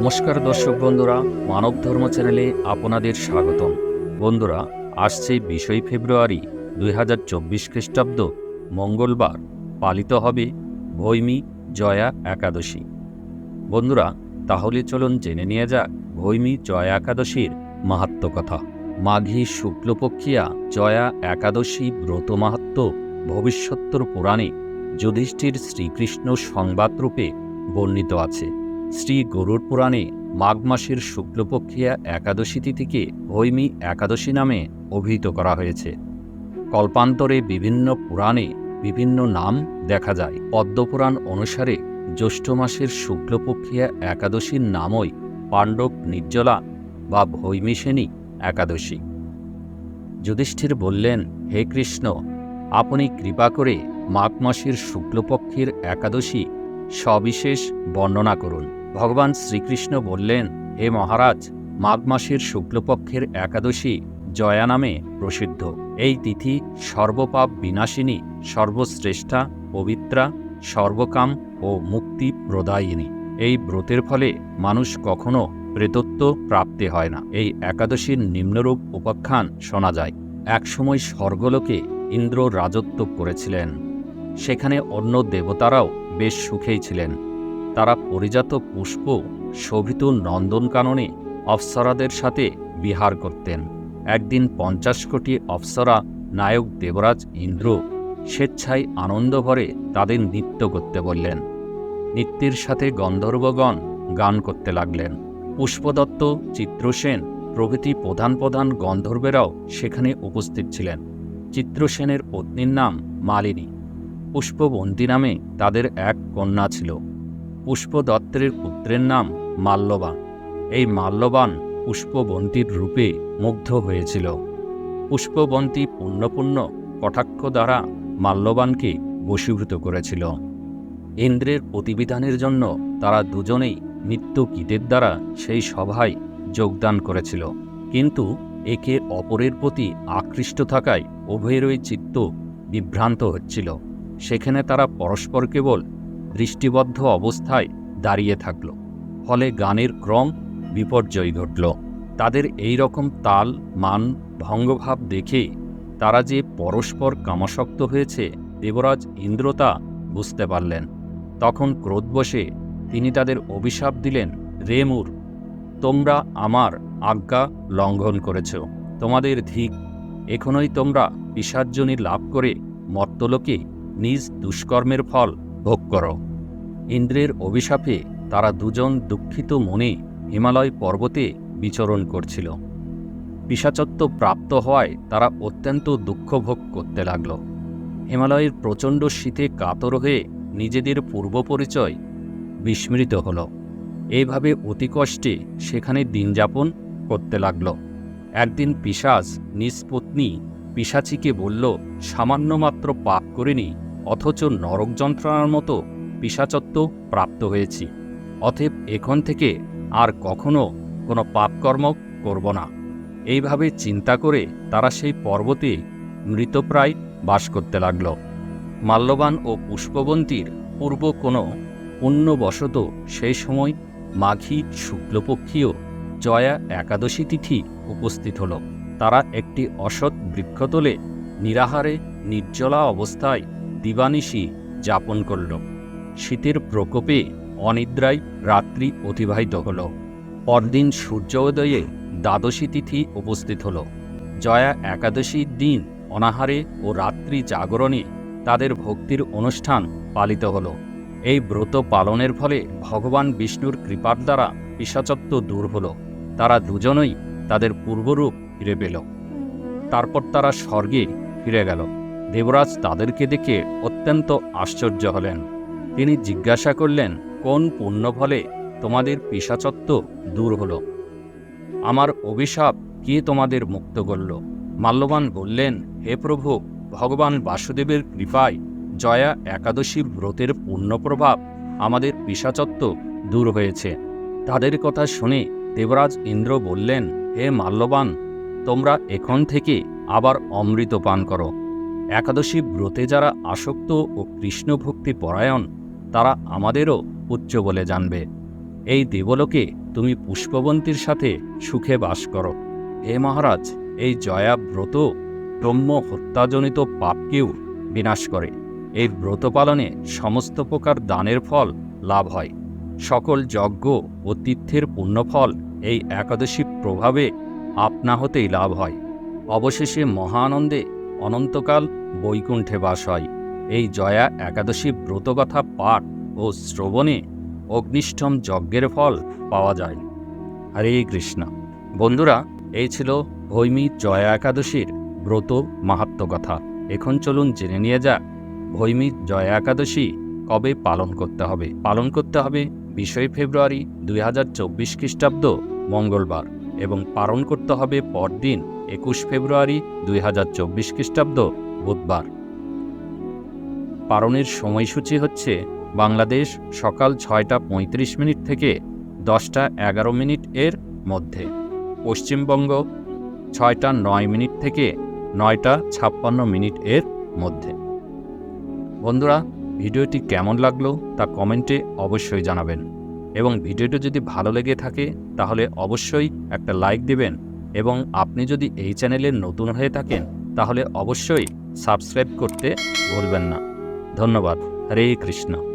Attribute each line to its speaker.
Speaker 1: নমস্কার দর্শক বন্ধুরা, মানব ধর্ম চ্যানেলে আপনাদের স্বাগতম। বন্ধুরা আসছে বিশই ফেব্রুয়ারি দুই হাজার চব্বিশ খ্রিস্টাব্দ, মঙ্গলবার, পালিত হবে ভৈমী জয়া একাদশী। বন্ধুরা, তাহলে চলুন জেনে নিয়ে যাক ভৈমী জয়া একাদশীর মাহাত্ম কথা। মাঘী শুক্লপক্ষিয়া জয়া একাদশী ব্রত মাহাত্ম ভবিষ্যত্তর পুরাণে যুধিষ্ঠির শ্রীকৃষ্ণ সংবাদরূপে বর্ণিত আছে। শ্রী গরুর পুরাণে মাঘ মাসের শুক্লপক্ষিয়া একাদশী তিথিকে হৈমী একাদশী নামে অভিহিত করা হয়েছে। কল্পান্তরে বিভিন্ন পুরাণে বিভিন্ন নাম দেখা যায়। পদ্মপুরাণ অনুসারে জ্যৈষ্ঠ মাসের শুক্লপক্ষিয়া একাদশীর নামই পাণ্ডব নির্জলা বা ভৈমিসেনী একাদশী। যুধিষ্ঠির বললেন, হে কৃষ্ণ, আপনি কৃপা করে মাঘ মাসের শুক্লপক্ষের একাদশী সবিশেষ বর্ণনা করুন। ভগবান শ্রীকৃষ্ণ বললেন, হে মহারাজ, মাঘ মাসের শুক্লপক্ষের একাদশী জয়া নামে প্রসিদ্ধ। এই তিথি সর্বপাপ বিনাশিনী, সর্বশ্রেষ্ঠা, পবিত্রা, সর্বকাম ও মুক্তি প্রদায়িনী। এই ব্রতের ফলে মানুষ কখনো প্রেতত্ব প্রাপ্তি হয় না। এই একাদশীর নিম্নরূপ উপাখ্যান শোনা যায়। একসময় স্বর্গলোকে ইন্দ্র রাজত্ব করেছিলেন। সেখানে অন্য দেবতারাও বেশ সুখেই ছিলেন। তারা পরিজাত পুষ্প, শোভিত নন্দনকাননে অপ্সরাদের সাথে বিহার করতেন। একদিন পঞ্চাশ কোটি অপ্সরা নায়ক দেবরাজ ইন্দ্র স্বেচ্ছায় আনন্দভরে তাদের নৃত্য করতে বললেন। নৃত্যের সাথে গন্ধর্বগণ গান করতে লাগলেন। পুষ্পদত্ত, চিত্রসেন প্রভৃতি প্রধান প্রধান গন্ধর্বেরাও সেখানে উপস্থিত ছিলেন। চিত্রসেনের পত্নীর নাম মালিনী। পুষ্পবন্তী নামে তাদের এক কন্যা ছিল। পুষ্পদত্তের পুত্রের নাম মাল্যবান। এই মাল্যবান পুষ্পবন্তীর রূপে মুগ্ধ হয়েছিল। পুষ্পবন্তী পুণ্যপুণ্য কটাক্ষ দ্বারা মাল্যবানকে বশীভূত করেছিল। ইন্দ্রের প্রতিবিধানের জন্য তারা দুজনেই নিত্য গীতের দ্বারা সেই সভায় যোগদান করেছিল। কিন্তু একে অপরের প্রতি আকৃষ্ট থাকায় উভয়েরই চিত্ত বিভ্রান্ত হচ্ছিল। সেখানে তারা পরস্পর কেবল দৃষ্টিবদ্ধ অবস্থায় দাঁড়িয়ে থাকল। ফলে গানের ক্রম বিপর্যয় ঘটল। তাদের এই রকম তাল, মান, ভঙ্গভাব দেখে তারা যে পরস্পর কামাসক্ত হয়েছে, দেবরাজ ইন্দ্রতা বুঝতে পারলেন। তখন ক্রোধবশে তিনি তাদের অভিশাপ দিলেন রেমুর তোমরা আমার আজ্ঞা লঙ্ঘন করেছ। তোমাদের ধিক, এখনই তোমরা পিসার্জনী লাভ করে মর্তলোকে নিজ দুষ্কর্মের ফল ভোগ করো। ইন্দ্রের অভিশাপে তারা দুজন দুঃখিত মনে হিমালয় পর্বতে বিচরণ করছিল। পিসাচত্ব প্রাপ্ত হওয়ায় তারা অত্যন্ত দুঃখ ভোগ করতে লাগল। হিমালয়ের প্রচণ্ড শীতে কাতর হয়ে নিজেদের পূর্বপরিচয় বিস্মৃত হল। এইভাবে অতি কষ্টে সেখানে দিনযাপন করতে লাগল। একদিন পিসাজ নিজ পত্নী পিসাচিকে বলল, সামান্য মাত্র পাপ করিনি অথচ নরক যন্ত্রণার মতো পিসাচত্ব প্রাপ্ত হয়েছি। অতএব এখন থেকে আর কখনো কোনো পাপকর্ম করব না। এইভাবে চিন্তা করে তারা সেই পর্বতে মৃতপ্রায় বাস করতে লাগল। মাল্যবান ও পুষ্পবন্তীর পূর্ব কোনো পুণ্যবশত সেই সময় মাঘী শুক্লপক্ষীয় জয়া একাদশী তিথি উপস্থিত হল। তারা একটি অসৎ বৃক্ষতলে নিরাহারে, নির্জলা অবস্থায় দিবানিশি যাপন করল। শীতের প্রকোপে অনিদ্রায় রাত্রি অতিবাহিত হল। পরদিন সূর্যোদয়ে দ্বাদশী তিথি উপস্থিত হল। জয়া একাদশীর দিন অনাহারে ও রাত্রি জাগরণে তাদের ভক্তির অনুষ্ঠান পালিত হল। এই ব্রত পালনের ফলে ভগবান বিষ্ণুর কৃপার দ্বারা পিসাচত্ব দূর হল। তারা দুজনই তাদের পূর্বরূপ ফিরে পেল। তারপর তারা স্বর্গে ফিরে গেল। দেবরাজ তাদেরকে দেখে অত্যন্ত আশ্চর্য হলেন। তিনি জিজ্ঞাসা করলেন, কোন পুণ্য ফলে তোমাদের পিসাচত্ব দূর হল? আমার অভিশাপ কে তোমাদের মুক্ত করল? মাল্যবান বললেন, হে প্রভু, ভগবান বাসুদেবের কৃপায় জয়া একাদশী ব্রতের পুণ্যপ্রভাব আমাদের পিসাচত্ব দূর হয়েছে। তাদের কথা শুনে দেবরাজ ইন্দ্র বললেন, হে মাল্যবান, তোমরা এখন থেকে আবার অমৃত পান করো। একাদশী ব্রতে যারা আসক্ত ও কৃষ্ণভক্তি পরায়ণ, তারা আমাদেরও উচ্চ বলে জানবে। এই দেবলোকে তুমি পুষ্পবন্তীর সাথে সুখে বাস করো। হে মহারাজ, এই জয়া ব্রত ব্রহ্ম হত্যাজনিত পাপকেও বিনাশ করে। এই ব্রত পালনে সমস্ত প্রকার দানের ফল লাভ হয়। সকল যজ্ঞ ও তীর্থের পুণ্যফল এই একাদশী প্রভাবে আপনা হতেই লাভ হয়। অবশেষে মহানন্দে অনন্তকাল বৈকুণ্ঠে বাস হয়। এই জয়া একাদশী ব্রতকথা পাঠ ও শ্রবণে অগ্নিষ্ঠম যজ্ঞের ফল পাওয়া যায়। হরে কৃষ্ণ। বন্ধুরা, এই ছিল ভৈমী জয়া একাদশীর ব্রত মাহাত্ম কথা। এখন চলুন জেনে নিয়ে যাক, ভৈমী জয়া একাদশী কবে পালন করতে হবে। পালন করতে হবে বিশই ফেব্রুয়ারি দুই হাজার চব্বিশ খ্রিস্টাব্দ মঙ্গলবার এবং পালন করতে হবে পরদিন একুশ ফেব্রুয়ারি দুই হাজার চব্বিশ খ্রিস্টাব্দ, বুধবার। পালনের সময়সূচি হচ্ছে বাংলাদেশ সকাল ছয়টা পঁয়ত্রিশ মিনিট থেকে দশটা এগারো মিনিট এর মধ্যে। পশ্চিমবঙ্গ ছয়টা নয় মিনিট থেকে নয়টা ছাপ্পান্ন মিনিট এর মধ্যে। বন্ধুরা, ভিডিওটি কেমন লাগল তা কমেন্টে অবশ্যই জানাবেন। এবং ভিডিওটি যদি ভালো লেগে থাকে, তাহলে অবশ্যই একটা লাইক দিবেন এবং আপনি যদি এই চ্যানেলে নতুন হয়ে থাকেন, তাহলে অবশ্যই সাবস্ক্রাইব করতে ভুলবেন না। ধন্যবাদ। হরে কৃষ্ণ।